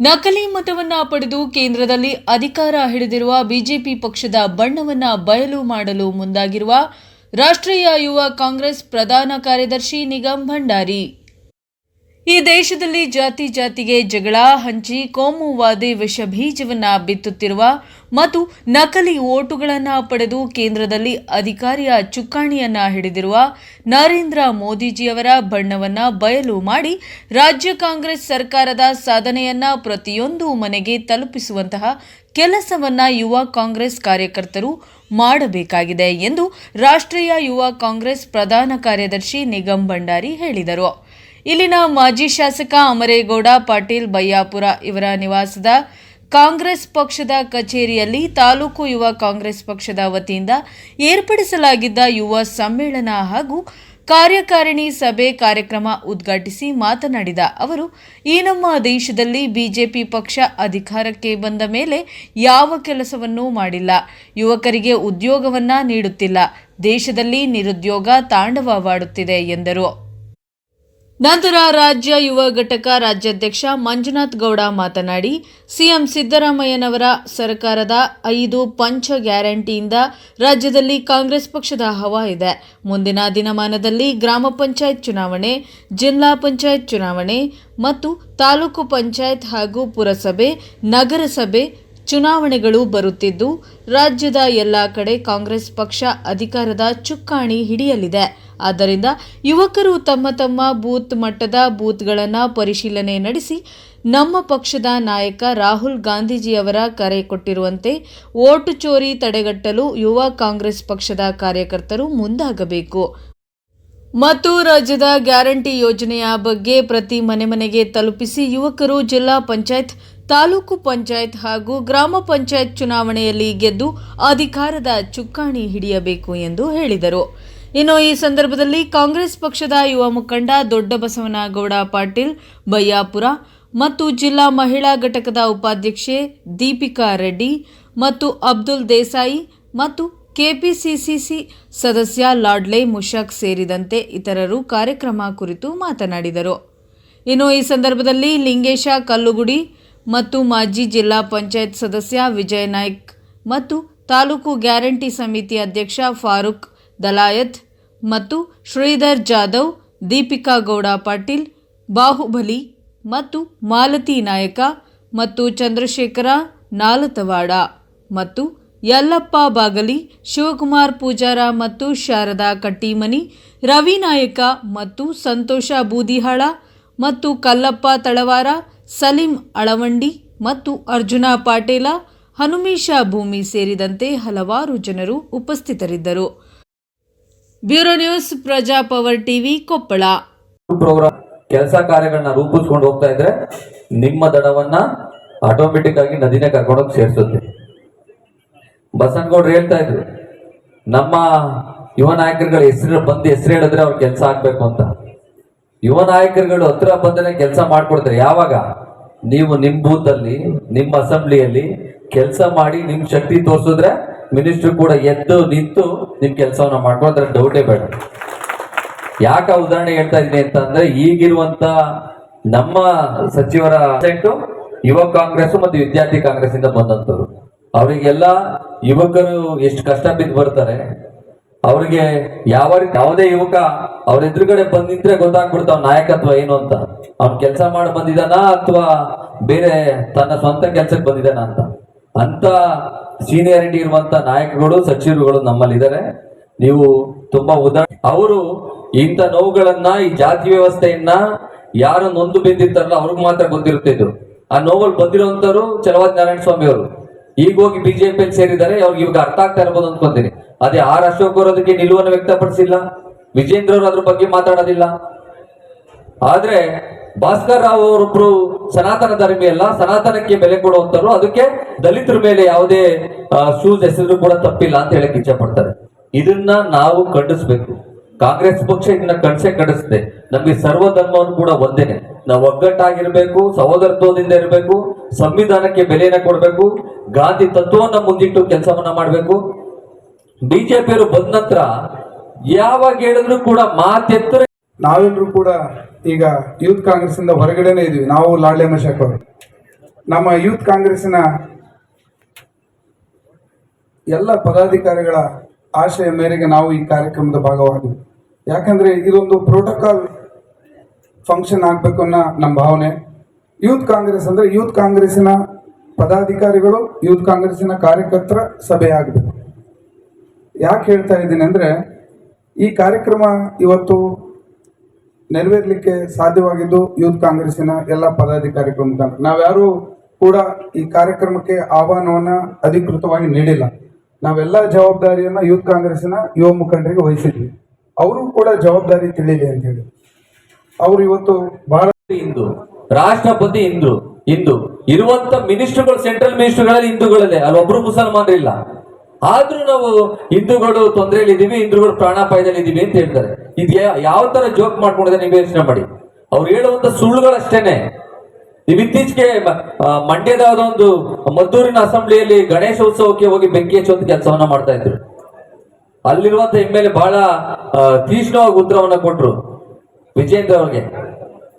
ನಕಲಿ ಮತವನ್ನ ಪಡೆದು ಕೇಂದ್ರದಲ್ಲಿ ಅಧಿಕಾರ ಹಿಡಿದಿರುವ ಬಿಜೆಪಿ ಪಕ್ಷದ ಬಣ್ಣವನ್ನ ಬಯಲು ಮಾಡಲು ಮುಂದಾಗಿರುವ ರಾಷ್ಟ್ರೀಯ ಯುವ ಕಾಂಗ್ರೆಸ್ ಪ್ರಧಾನ ಕಾರ್ಯದರ್ಶಿ ನಿಗಮ್ ಭಂಡಾರಿ. ಈ ದೇಶದಲ್ಲಿ ಜಾತಿ ಜಾತಿಗೆ ಜಗಳ, ಹಂಚಿ ಕೋಮುವಾದಿ ವಿಷ ಬೀಜವನ್ನು ಬಿತ್ತುತ್ತಿರುವ ಮತ್ತು ನಕಲಿ ಓಟುಗಳನ್ನು ಪಡೆದು ಕೇಂದ್ರದಲ್ಲಿ ಅಧಿಕಾರಿಯ ಚುಕ್ಕಾಣಿಯನ್ನ ಹಿಡಿದಿರುವ ನರೇಂದ್ರ ಮೋದಿಜಿಯವರ ಬಣ್ಣವನ್ನ ಬಯಲು ಮಾಡಿ ರಾಜ್ಯ ಕಾಂಗ್ರೆಸ್ ಸರ್ಕಾರದ ಸಾಧನೆಯನ್ನ ಪ್ರತಿಯೊಂದು ಮನೆಗೆ ತಲುಪಿಸುವಂತಹ ಕೆಲಸವನ್ನ ಯುವ ಕಾಂಗ್ರೆಸ್ ಕಾರ್ಯಕರ್ತರು ಮಾಡಬೇಕಾಗಿದೆ ಎಂದು ರಾಷ್ಟ್ರೀಯ ಯುವ ಕಾಂಗ್ರೆಸ್ ಪ್ರಧಾನ ಕಾರ್ಯದರ್ಶಿ ನಿಗಮ್ ಭಂಡಾರಿ ಹೇಳಿದರು. ಇಲ್ಲಿನ ಮಾಜಿ ಶಾಸಕ ಅಮರೇಗೌಡ, ಪಾಟೀಲ್ ಬಯ್ಯಾಪುರ ಇವರ ನಿವಾಸದ ಕಾಂಗ್ರೆಸ್ ಪಕ್ಷದ ಕಚೇರಿಯಲ್ಲಿ ತಾಲೂಕು ಯುವ ಕಾಂಗ್ರೆಸ್ ಪಕ್ಷದ ವತಿಯಿಂದ ಏರ್ಪಡಿಸಲಾಗಿದ್ದ ಯುವ ಸಮ್ಮೇಳನ ಹಾಗೂ ಕಾರ್ಯಕಾರಿಣಿ ಸಭೆ ಕಾರ್ಯಕ್ರಮ ಉದ್ಘಾಟಿಸಿ ಮಾತನಾಡಿದ ಅವರು, ಈ ನಮ್ಮ ದೇಶದಲ್ಲಿ ಬಿಜೆಪಿ ಪಕ್ಷ ಅಧಿಕಾರಕ್ಕೆ ಬಂದ ಮೇಲೆ ಯಾವ ಕೆಲಸವನ್ನೂ ಮಾಡಿಲ್ಲ. ಯುವಕರಿಗೆ ಉದ್ಯೋಗವನ್ನ ನೀಡುತ್ತಿಲ್ಲ. ದೇಶದಲ್ಲಿ ನಿರುದ್ಯೋಗ ತಾಂಡವವಾಡುತ್ತಿದೆ ಎಂದರು. ನಂತರ ರಾಜ್ಯ ಯುವ ಘಟಕ ರಾಜ್ಯಾಧ್ಯಕ್ಷ ಮಂಜುನಾಥ್ ಗೌಡ ಮಾತನಾಡಿ, ಸಿಎಂ ಸಿದ್ದರಾಮಯ್ಯನವರ ಸರ್ಕಾರದ ಐದು ಪಂಚ ಗ್ಯಾರಂಟಿಯಿಂದ ರಾಜ್ಯದಲ್ಲಿ ಕಾಂಗ್ರೆಸ್ ಪಕ್ಷದ ಹವಾ ಇದೆ. ಮುಂದಿನ ದಿನಮಾನದಲ್ಲಿ ಗ್ರಾಮ ಪಂಚಾಯತ್ ಚುನಾವಣೆ, ಜಿಲ್ಲಾ ಪಂಚಾಯತ್ ಚುನಾವಣೆ ಮತ್ತು ತಾಲೂಕು ಪಂಚಾಯತ್ ಹಾಗೂ ಪುರಸಭೆ, ನಗರಸಭೆ ಚುನಾವಣೆಗಳು ಬರುತ್ತಿದ್ದು, ರಾಜ್ಯದ ಎಲ್ಲ ಕಡೆ ಕಾಂಗ್ರೆಸ್ ಪಕ್ಷ ಅಧಿಕಾರದ ಚುಕ್ಕಾಣಿ ಹಿಡಿಯಲಿದೆ. ಆದ್ದರಿಂದ ಯುವಕರು ತಮ್ಮ ತಮ್ಮ ಬೂತ್ ಮಟ್ಟದ ಬೂತ್ಗಳನ್ನು ಪರಿಶೀಲನೆ ನಡೆಸಿ, ನಮ್ಮ ಪಕ್ಷದ ನಾಯಕ ರಾಹುಲ್ ಗಾಂಧೀಜಿಯವರ ಕರೆ ಕೊಟ್ಟಿರುವಂತೆ ಓಟು ಚೋರಿ ತಡೆಗಟ್ಟಲು ಯುವ ಕಾಂಗ್ರೆಸ್ ಪಕ್ಷದ ಕಾರ್ಯಕರ್ತರು ಮುಂದಾಗಬೇಕು. ಮತ್ತು ರಾಜ್ಯದ ಗ್ಯಾರಂಟಿ ಯೋಜನೆಯ ಬಗ್ಗೆ ಪ್ರತಿ ಮನೆ ಮನೆಗೆ ತಲುಪಿಸಿ ಯುವಕರು ಜಿಲ್ಲಾ ಪಂಚಾಯತ್ ತಾಲೂಕು ಪಂಚಾಯತ್ ಹಾಗೂ ಗ್ರಾಮ ಪಂಚಾಯತ್ ಚುನಾವಣೆಯಲ್ಲಿ ಗೆದ್ದು ಅಧಿಕಾರದ ಚುಕ್ಕಾಣಿ ಹಿಡಿಯಬೇಕು ಎಂದು ಹೇಳಿದರು. ಇನ್ನು ಈ ಸಂದರ್ಭದಲ್ಲಿ ಕಾಂಗ್ರೆಸ್ ಪಕ್ಷದ ಯುವ ಮುಖಂಡ ದೊಡ್ಡಬಸವನಗೌಡ ಪಾಟೀಲ್ ಬಯ್ಯಾಪುರ ಮತ್ತು ಜಿಲ್ಲಾ ಮಹಿಳಾ ಘಟಕದ ಉಪಾಧ್ಯಕ್ಷೆ ದೀಪಿಕಾ ರೆಡ್ಡಿ ಮತ್ತು ಅಬ್ದುಲ್ ದೇಸಾಯಿ ಮತ್ತು ಕೆಪಿಸಿಸಿಸಿ ಸದಸ್ಯ ಲಾಡ್ಲೆ ಮುಷಾಕ್ ಸೇರಿದಂತೆ ಇತರರು ಕಾರ್ಯಕ್ರಮ ಕುರಿತು ಮಾತನಾಡಿದರು. ಇನ್ನು ಈ ಸಂದರ್ಭದಲ್ಲಿ ಲಿಂಗೇಶ ಕಲ್ಲುಗುಡಿ ಮತ್ತು ಮಾಜಿ ಜಿಲ್ಲಾ ಪಂಚಾಯತ್ ಸದಸ್ಯ ವಿಜಯ್ ನಾಯ್ಕ್ ಮತ್ತು ತಾಲೂಕು ಗ್ಯಾರಂಟಿ ಸಮಿತಿ ಅಧ್ಯಕ್ಷ ಫಾರೂಕ್ ದಲಾಯತ್ ಮತ್ತು ಶ್ರೀಧರ್ ಜಾಧವ್, ದೀಪಿಕಾ ಗೌಡ ಪಾಟೀಲ್, ಬಾಹುಬಲಿ ಮತ್ತು ಮಾಲತಿ ನಾಯಕ ಮತ್ತು ಚಂದ್ರಶೇಖರ ನಾಲತವಾಡ ಮತ್ತು ಯಲ್ಲಪ್ಪ ಬಾಗಲಿ, ಶಿವಕುಮಾರ್ ಪೂಜಾರ ಮತ್ತು ಶಾರದಾ ಕಟ್ಟಿಮನಿ, ರವಿ ನಾಯಕ ಮತ್ತು ಸಂತೋಷ ಬೂದಿಹಾಳ ಮತ್ತು ಕಲ್ಲಪ್ಪ ತಳವಾರ ಸಲೀಂ ಅಳವಂಡಿ ಮತ್ತು ಅರ್ಜುನ ಪಾಟೇಲ ಹನುಮೇಶ ಭೂಮಿ ಸೇರಿದಂತೆ ಹಲವಾರು ಜನರು ಉಪಸ್ಥಿತರಿದ್ದರು. Bureau news, Praja power TV, Koppal. Programme ಕೆಲಸ ಕಾರ್ಯಗಳನ್ನ ರೂಪಿಸ್ಕೊಂಡು ಹೋಗ್ತಾ ಇದ್ರೆ ನಿಮ್ಮ ದಡವನ್ನ ಆಟೋಮೆಟಿಕ್ ಆಗಿ ನದಿನೇ ಕರ್ಕೊಂಡೋಗಿ ಸೇರಿಸುತ್ತೆ. ಬಸನಗೌಡ್ರು ಹೇಳ್ತಾ ಇದ್ರು, ನಮ್ಮ ಯುವ ನಾಯಕರುಗಳ ಹೆಸರು ಬಂದು ಹೆಸರು ಹೇಳಿದ್ರೆ ಅವ್ರ ಕೆಲಸ ಆಗ್ಬೇಕು ಅಂತ. ಯುವ ನಾಯಕರುಗಳು ಹತ್ರ ಬಂದರೆ ಕೆಲಸ ಮಾಡ್ಕೊಡ್ತಾರೆ. ಯಾವಾಗ? ನೀವು ನಿಮ್ ಬೂತ್ ಅಲ್ಲಿ ಅಸೆಂಬ್ಲಿಯಲ್ಲಿ ಕೆಲಸ ಮಾಡಿ ನಿಮ್ ಶಕ್ತಿ ತೋರಿಸಿದ್ರೆ ಮಿನಿಸ್ಟರ್ ಕೂಡ ಎದ್ದು ನಿಂತು ನಿಮ್ ಕೆಲಸವನ್ನ ಮಾಡ್ಕೊಳ್ತಾರೆ ಡೌಟೇ ಬೇಡ. ಯಾಕ ಉದಾಹರಣೆ ಹೇಳ್ತಾ ಇದ್ದೀನಿ ಅಂತಂದ್ರೆ ಈಗಿರುವಂತ ನಮ್ಮ ಸಚಿವರ ಯುವ ಕಾಂಗ್ರೆಸ್ ಮತ್ತು ವಿದ್ಯಾರ್ಥಿ ಕಾಂಗ್ರೆಸ್ ಇಂದ ಬಂದಂತವ್ರು ಅವರಿಗೆಲ್ಲ ಯುವಕರು ಎಷ್ಟು ಕಷ್ಟ ಬಿದ್ದು ಬರ್ತಾರೆ. ಅವ್ರಿಗೆ ಯಾವ ಯಾವುದೇ ಯುವಕ, ಅವ್ರ ಎದುರುಗಡೆ ಬಂದಿದ್ರೆ ನಿಂತ್ರೆ ಅವ್ನ ನಾಯಕತ್ವ ಏನು ಅಂತ. ಅವ್ನ ಕೆಲಸ ಮಾಡಿ ಬಂದಿದಾನ ಅಥವಾ ಬೇರೆ ತನ್ನ ಸ್ವಂತ ಕೆಲ್ಸಕ್ಕೆ ಬಂದಿದಾನ ಅಂತ. ಅಂತ ಸೀನಿಯರಿಟಿ ಇರುವಂತ ನಾಯಕಗಳು ಸಚಿವರುಗಳು ನಮ್ಮಲ್ಲಿದ್ದಾರೆ. ನೀವು ತುಂಬಾ ಉದಾಹರಣೆ ಅವರು ಇಂಥ ನೋವುಗಳನ್ನ, ಈ ಜಾತಿ ವ್ಯವಸ್ಥೆಯನ್ನ ಯಾರು ನೊಂದು ಬಿದ್ದಿರ್ತಾರಲ್ಲ ಅವ್ರಿಗೆ ಮಾತ್ರ ಗೊತ್ತಿರುತ್ತೆ ಇದು. ಆ ನೋವಲ್ಲಿ ಬಂದಿರುವಂತವ್ರು ಚಲವಾದ ನಾರಾಯಣ ಸ್ವಾಮಿ ಅವರು ಈಗ ಹೋಗಿ ಬಿಜೆಪಿ ಸೇರಿದ್ದಾರೆ, ಅವ್ರಿಗೆ ಇವಾಗ ಅರ್ಥ ಆಗ್ತಾ ಇರ್ಬೋದು ಅನ್ಕೊಂತೀನಿ ಅದೇ ಆರ್ ಅಶೋಕ್ ಅವರು ಅದಕ್ಕೆ ನಿಲುವನ್ನು ವ್ಯಕ್ತಪಡಿಸಿಲ್ಲ. ವಿಜೇಂದ್ರ ಅವರು ಅದ್ರ ಬಗ್ಗೆ ಮಾತಾಡೋದಿಲ್ಲ. ಆದ್ರೆ ಭಾಸ್ಕರ್ ರಾವ್ ಅವರೊಬ್ರು ಸನಾತನ ಧರ್ಮಿ ಅಲ್ಲ, ಸನಾತನಕ್ಕೆ ಬೆಲೆ ಕೊಡುವಂತರು ಅದಕ್ಕೆ ದಲಿತರ ಮೇಲೆ ಯಾವುದೇ ಶೂಸ್ ಹೆಸರು ಕೂಡ ತಪ್ಪಿಲ್ಲ ಅಂತ ಹೇಳಕ್ ಇಚ್ಛೆ ಪಡ್ತಾರೆ. ಇದನ್ನ ನಾವು ಖಂಡಿಸ್ಬೇಕು. ಕಾಂಗ್ರೆಸ್ ಪಕ್ಷ ಇದನ್ನ ಕಣ್ಸೆ ಖಂಡಿಸುತ್ತೆ ನಮ್ಗೆ ಸರ್ವ ಧರ್ಮವನ್ನು ಕೂಡ ಒಂದೇನೆ. ನಾವು ಒಗ್ಗಟ್ಟಾಗಿರ್ಬೇಕು, ಸಹೋದರತ್ವದಿಂದ ಇರಬೇಕು, ಸಂವಿಧಾನಕ್ಕೆ ಬೆಲೆಯನ್ನ ಕೊಡಬೇಕು, ಗಾಂಧಿ ತತ್ವವನ್ನ ಮುಂದಿಟ್ಟು ಕೆಲಸವನ್ನ ಮಾಡಬೇಕು. ಬಿಜೆಪಿಯವರು ಬಂದ ನಂತರ ಯಾವಾಗ ಹೇಳಿದ್ರು ಕೂಡ ಮಾತೆತ್ತರ ನಾವೆಲ್ಲರೂ ಕೂಡ ಈಗ ಯೂತ್ ಕಾಂಗ್ರೆಸ್ ಇಂದ ಹೊರಗಡೆನೆ ಇದೀವಿ. ನಾವು ಲಾಡ್ಲೆ ಅವರು. ನಮ್ಮ ಯೂತ್ ಕಾಂಗ್ರೆಸ್ಸಿನ ಎಲ್ಲ ಪದಾಧಿಕಾರಿಗಳ ಆಶಯ ಮೇರೆಗೆ ನಾವು ಈ ಕಾರ್ಯಕ್ರಮದ ಭಾಗವಾಗಿದ್ದೀವಿ ಯಾಕಂದ್ರೆ ಇದೊಂದು ಪ್ರೋಟೋಕಾಲ್ ಫಂಕ್ಷನ್ ಆಗಬೇಕು ಅನ್ನೋ ನಮ್ಮ ಭಾವನೆ. ಯೂತ್ ಕಾಂಗ್ರೆಸ್ ಅಂದ್ರೆ ಯೂತ್ ಕಾಂಗ್ರೆಸ್ಸಿನ ಪದಾಧಿಕಾರಿಗಳು, ಯೂತ್ ಕಾಂಗ್ರೆಸ್ಸಿನ ಕಾರ್ಯಕರ್ತರ ಸಭೆ ಆಗಬೇಕು. ಯಾಕೆ ಹೇಳ್ತಾ ಇದ್ದೀನಿ ಅಂದ್ರೆ, ಈ ಕಾರ್ಯಕ್ರಮ ಇವತ್ತು ನೆರವೇರ್ಲಿಕ್ಕೆ ಸಾಧ್ಯವಾಗಿದ್ದು ಯೂತ್ ಕಾಂಗ್ರೆಸ್ಸಿನ ಎಲ್ಲ ಪದಾಧಿಕಾರಿಗಳ ಮುಖಾಂತರ. ನಾವ್ಯಾರೂ ಕೂಡ ಈ ಕಾರ್ಯಕ್ರಮಕ್ಕೆ ಆಹ್ವಾನವನ್ನ ಅಧಿಕೃತವಾಗಿ ನೀಡಿಲ್ಲ. ನಾವೆಲ್ಲ ಜವಾಬ್ದಾರಿಯನ್ನು ಯೂತ್ ಕಾಂಗ್ರೆಸ್ಸಿನ ಯುವ ಮುಖಂಡರಿಗೆ ವಹಿಸಿದ್ವಿ. ಅವರು ಕೂಡ ಜವಾಬ್ದಾರಿ ತಿಳಿದೆ ಅಂತ ಹೇಳಿ. ಅವರು ಇವತ್ತು ಬಹಳ ಹಿಂದೂ, ರಾಷ್ಟ್ರಪತಿ ಹಿಂದೂ ಹಿಂದೂ. ಇರುವಂತ ಮಿನಿಸ್ಟರ್ಗಳು, ಸೆಂಟ್ರಲ್ ಮಿನಿಸ್ಟರ್ಗಳಲ್ಲಿ ಹಿಂದೂಗಳಲ್ಲೇ. ಅಲ್ಲಿ ಒಬ್ರು ಮುಸಲ್ಮಾನರಿಲ್ಲ ಆದ್ರೂ ನಾವು ಹಿಂದೂಗಳು ತೊಂದರೆಯಲ್ಲಿ ಇದೀವಿ, ಹಿಂದೂಗಳು ಪ್ರಾಣಾಪಾಯದಲ್ಲಿ ಇದೀವಿ ಅಂತ ಹೇಳ್ತಾರೆ. ಇದು ಯಾವ ತರ ಜೋಕ್ ಮಾಡ್ಕೊಂಡಿದೆ ನೀವು ಯೋಚನೆ ಮಾಡಿ. ಅವ್ರು ಹೇಳುವಂತ ಸುಳ್ಳುಗಳಷ್ಟೇನೆ ನೀವು ಇತ್ತೀಚೆಗೆ ಮಂಡ್ಯದ ಒಂದು ಮದ್ದೂರಿನ ಅಸೆಂಬ್ಲಿಯಲ್ಲಿ ಗಣೇಶ ಉತ್ಸವಕ್ಕೆ ಹೋಗಿ ಬೆಂಕಿ ಹಚ್ಚುವಂತ ಕೆಲಸವನ್ನ ಮಾಡ್ತಾ ಇದ್ರು. ಅಲ್ಲಿರುವಂತ ಎಂ ಎಲ್ ಎ ಬಹಳ ತೀಕ್ಷ್ಣವಾಗಿ ಉತ್ತರವನ್ನ ಕೊಟ್ರು. ವಿಜೇಂದ್ರ ಅವ್ರಿಗೆ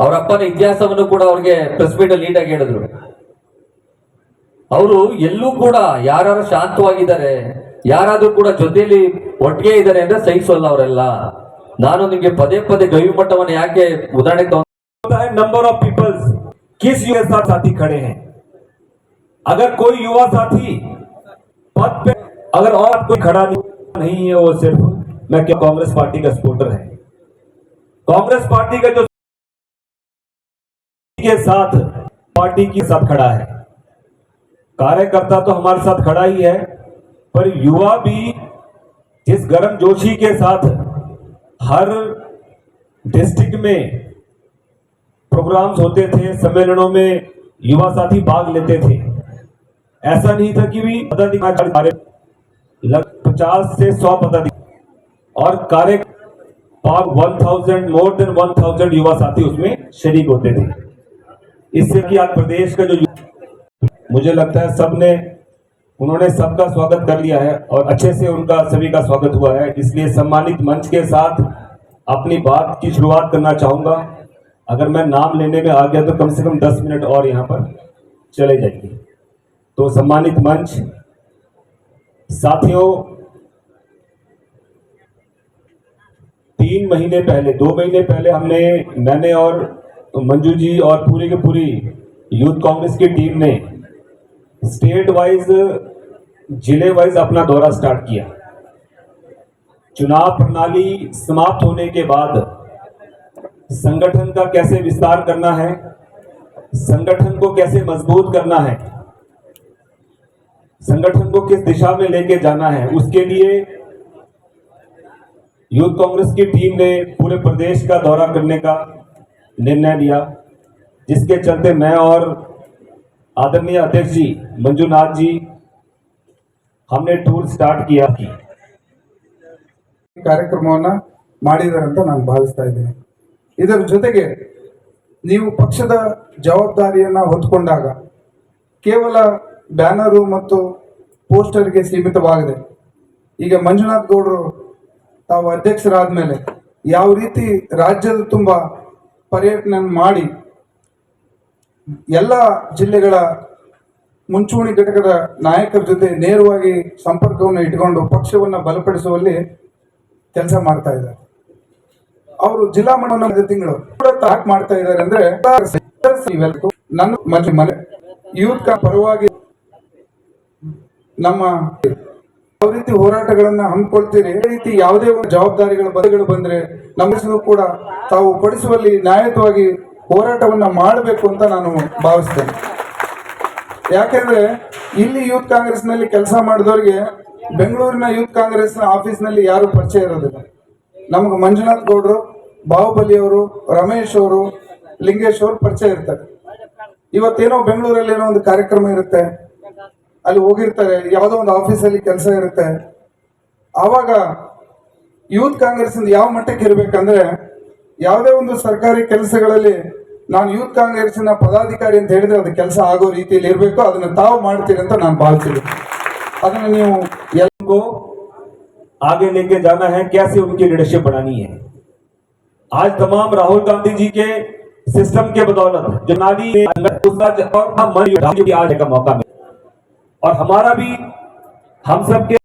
ಅವ್ರ ಅಪ್ಪನ ಇತಿಹಾಸವನ್ನು ಕೂಡ ಅವ್ರಿಗೆ ಪ್ರೆಸ್ ಮೀಟ್ ಅಲ್ಲಿ ನೀಟಾಗಿ ಹೇಳಿದ್ರು ಅವರು ಎಲ್ಲೂ ಕೂಡ ಯಾರು ಶಾಂತವಾಗಿದ್ದಾರೆ ಯಾರಾದ್ರೂ ಕೂಡ ಜೊತೆಯಲ್ಲಿ ಒಟ್ಟಿಗೆ ಇದ್ದಾರೆ ಅಂದ್ರೆ ಸಹಿಸೋಲ್ಲ ಅವರೆಲ್ಲ ನಾನು ನಿಮ್ಗೆ ಪದೇ ಪದೇ ಗವಿ ಮಟ್ಟವನ್ನು ಯಾಕೆ ಉದಾಹರಣೆ ತಗೊಂಡ್ होता है नंबर ऑफ पीपल्स किस युवा साथ साथी खड़े हैं अगर कोई युवा साथी पद पे अगर और कोई खड़ा नहीं नहीं है वो सिर्फ मैं क्या कांग्रेस पार्टी का सपोर्टर है कांग्रेस पार्टी का जो के साथ पार्टी के साथ खड़ा है। कार्यकर्ता तो हमारे साथ खड़ा ही है, पर युवा भी जिस गर्म जोशी के साथ हर डिस्ट्रिक्ट में प्रोग्राम्स होते थे, सम्मेलनों में युवा साथी भाग लेते थे। ऐसा नहीं था कि भी पदाधिकारी पचास से सौ पदाधिकारी और कार्य one thousand more than one thousand युवा साथी उसमें शरीक होते थे। इससे कि आज प्रदेश का जो मुझे लगता है सबने, उन्होंने सबका स्वागत कर लिया है और अच्छे से उनका सभी का स्वागत हुआ है। इसलिए सम्मानित मंच के साथ अपनी बात की शुरुआत करना चाहूँगा। अगर मैं नाम लेने में आ गया तो कम से कम दस मिनट और यहाँ पर चले जाएँगे तो सम्मानित मंच, साथियों तीन महीने पहले, दो महीने पहले हमने, मैंने और मंजू जी और पूरी की पूरी यूथ कांग्रेस की टीम ने स्टेट वाइज ज़िले वाइज अपना दौरा स्टार्ट किया। चुनाव प्रणाली समाप्त होने के बाद संगठन का कैसे विस्तार करना है, संगठन को कैसे मज़बूत करना है, संगठन को किस दिशा में लेके जाना है, उसके लिए यूथ कांग्रेस की टीम ने पूरे प्रदेश का दौरा करने का निर्णय लिया जिसके चलते मैं और आदरणीय अध्यक्ष जी मंजूनाथ जी हमने टूर स्टार्ट किया ಈ ಕಾರ್ಯಕ್ರಮವನ್ನ ಮಾಡಿದ್ದಾರೆ ಅಂತ ನಾನು ಭಾವಿಸ್ತಾ ಇದ್ದೀನಿ ಇದರ ಜೊತೆಗೆ ನೀವು ಪಕ್ಷದ ಜವಾಬ್ದಾರಿಯನ್ನ ಹೊತ್ಕೊಂಡಾಗ ಕೇವಲ ಬ್ಯಾನರು ಮತ್ತು ಪೋಸ್ಟರ್ಗೆ ಸೀಮಿತವಾಗದೆ ಈಗ ಮಂಜುನಾಥ್ ಗೌಡರು ತಾವು ಅಧ್ಯಕ್ಷರಾದ ಮೇಲೆ ಯಾವ ರೀತಿ ರಾಜ್ಯದ ತುಂಬಾ ಪರ್ಯಟನೆ ಮಾಡಿ ಎಲ್ಲ ಜಿಲ್ಲೆಗಳ ಮುಂಚೂಣಿ ಘಟಕದ ನಾಯಕರ ಜೊತೆ ನೇರವಾಗಿ ಸಂಪರ್ಕವನ್ನು ಇಟ್ಕೊಂಡು ಪಕ್ಷವನ್ನು ಬಲಪಡಿಸುವಲ್ಲಿ ಕೆಲಸ ಮಾಡ್ತಾ ಇದ್ದಾರೆ. ಅವರು ಜಿಲ್ಲಾ ಮಟ್ಟದ ತಿಂಗಳು ಕೂಡ ಮಾಡ್ತಾ ಇದ್ದಾರೆ ಅಂದ್ರೆ ನನ್ನ ಮನೆ ಯೂತ್ ಪರವಾಗಿ ನಮ್ಮ ಯಾವ ರೀತಿ ಹೋರಾಟಗಳನ್ನ ಹಮ್ಮಿಕೊಳ್ತೀರಿ ಅದೇ ರೀತಿ ಯಾವುದೇ ಒಂದು ಜವಾಬ್ದಾರಿಗಳ ಬದಲು ಬಂದ್ರೆ ನಮ್ಮ ಹೆಸರು ಕೂಡ ತಾವು ಪಡಿಸುವಲ್ಲಿ ನ್ಯಾಯತವಾಗಿ ಹೋರಾಟವನ್ನ ಮಾಡಬೇಕು ಅಂತ ನಾನು ಭಾವಿಸ್ತೇನೆ. ಯಾಕೆಂದ್ರೆ ಇಲ್ಲಿ ಯೂತ್ ಕಾಂಗ್ರೆಸ್ನಲ್ಲಿ ಕೆಲಸ ಮಾಡಿದವರಿಗೆ ಬೆಂಗಳೂರಿನ ಯೂತ್ ಕಾಂಗ್ರೆಸ್ ಆಫೀಸ್ನಲ್ಲಿ ಯಾರು ಪರಿಚಯ ಇರೋದಿಲ್ಲ. ನಮ್ಗೆ ಮಂಜುನಾಥ್ ಗೌಡ್ರು, ಬಾಹುಬಲಿ ಅವರು, ರಮೇಶ್ ಅವರು, ಲಿಂಗೇಶ್ ಅವರು ಪರಿಚಯ ಇರ್ತಾರೆ. ಇವತ್ತೇನೋ ಬೆಂಗಳೂರಲ್ಲಿ ಏನೋ ಒಂದು ಕಾರ್ಯಕ್ರಮ ಇರುತ್ತೆ. ಅಲ್ಲಿ ಹೋಗಿರ್ತಾರೆ ಯಾವುದೋ ಒಂದು ಆಫೀಸಲ್ಲಿ ಕೆಲಸ ಇರುತ್ತೆ ಆವಾಗ ಯೂತ್ ಕಾಂಗ್ರೆಸ್ ಯಾವ ಮಟ್ಟಕ್ಕೆ ಇರಬೇಕಂದ್ರೆ ಯಾವುದೇ ಒಂದು ಸರ್ಕಾರಿ ಕೆಲಸಗಳಲ್ಲಿ ನಾನು ಯೂತ್ ಕಾಂಗ್ರೆಸ್ಸಿನ ಪದಾಧಿಕಾರಿ ಅಂತ ಹೇಳಿದ್ರೆ ಅದು ಕೆಲಸ ಆಗೋ ರೀತಿಯಲ್ಲಿ ಇರಬೇಕು ಅದನ್ನ ತಾವು ಮಾಡ್ತೀರಿ ಅಂತ ನಾನು ಭಾವಿಸಿದೆ ಅದನ್ನ ನೀವು ಎಲ್ಲ को आगे लेके जाना है कैसे उनकी लीडरशिप बनानी है आज तमाम राहुल गांधी जी के सिस्टम के बदौलत जो नाली में अंदर घुसा ज- और हम मन भी आज का मौका मिला और हमारा भी हम सबके